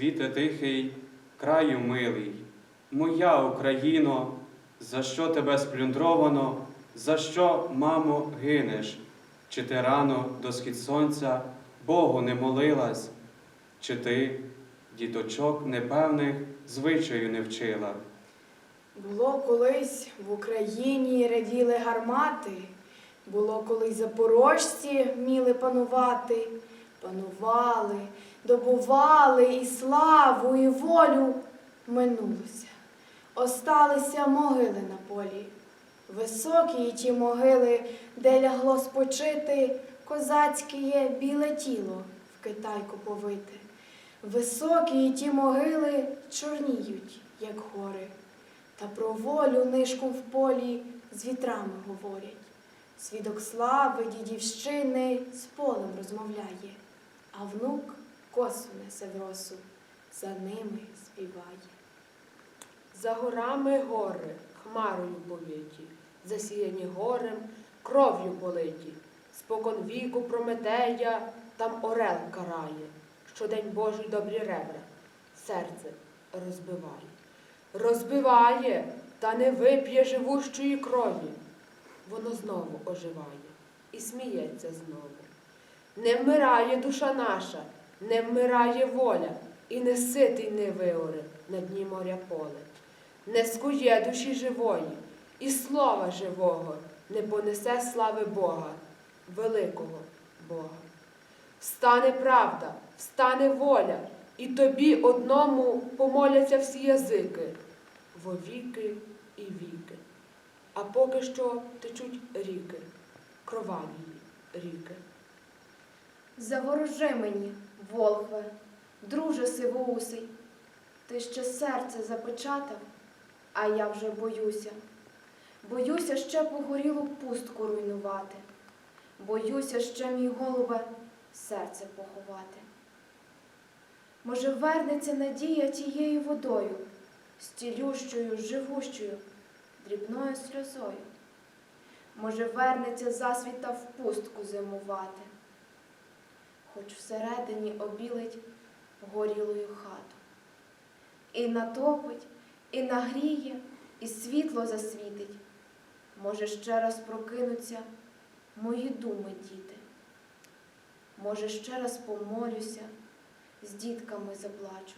Світе тихий, краю милий, моя Україно, за що тебе сплюндровано, за що, мамо, гинеш? Чи ти рано до схід сонця Богу не молилась? Чи ти діточок непевних звичаю не вчила? Було колись в Україні раділи гармати, було колись запорожці вміли панувати, панували, добували і славу, і волю минулося. Осталися могили на полі, високі й ті могили, де лягло спочити козацьке біле тіло в китайку повите. Високі й ті могили чорніють, як гори. Та про волю нишку в полі з вітрами говорять. Свідок слави дідівщини з полем розмовляє, а внук косу несе в росу, за ними співає. За горами гори, хмарою повіті, засіяні горем, кров'ю политі. Спокон віку Прометея там орел карає, щодень Божий добрі ребра, серце розбиває. Розбиває, та не вип'є живущої крові. Воно знову оживає і сміється знову. Не вмирає душа наша, не вмирає воля, і не ситий не виоре на дні моря поле. Не скує душі живої, і слова живого не понесе слави Бога, великого Бога. Встане правда, встане воля, і тобі одному помоляться всі язики, вовіки і віки. А поки що течуть ріки, кроваві ріки. Заворожи мені, Волхве, друже сивоусий, ти ще серце запечатав, а я вже боюся. Боюся ще погорілу пустку руйнувати. Боюся ще, мій голубе, серце поховати. Може, вернеться надія тією водою, стілющою, живущою, дрібною сльозою. Може, вернеться засвіта в пустку зимувати хоч всередині обілить горілою хату. І натопить, і нагріє, і світло засвітить. Може, ще раз прокинуться мої думи, діти. Може, ще раз помолюся, з дітками заплачу.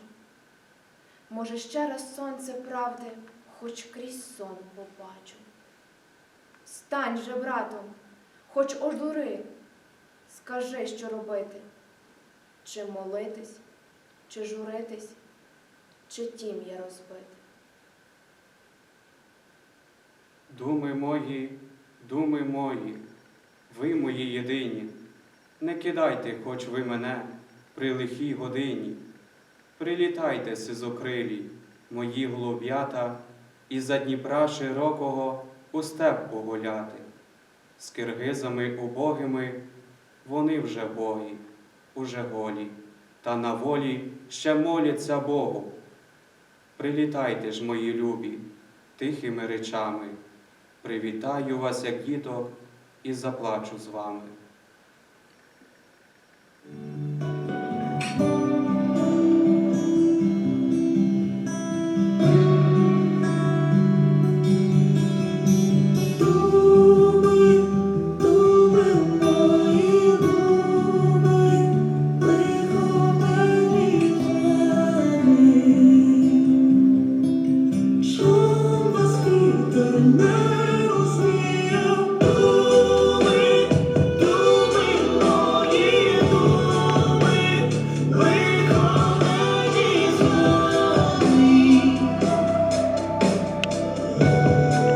Може, ще раз сонце правди, хоч крізь сон побачу. Стань же, братом, хоч ожури, Скажи, що робити? Чи молитись, чи журитись, чи тім'я розбити? Думи мої, думи мої, ви мої єдині, не кидайте, хоч ви мене при лихій годині. Прилітайте, сизокрилі, мої голуб'ята, і за Дніпра широкого у степ погуляти. З киргизами убогими вони вже богі, уже голі, та на волі ще моляться Богу. Прилітайте ж, мої любі, тихими речами, привітаю вас, як діток, і заплачу з вами.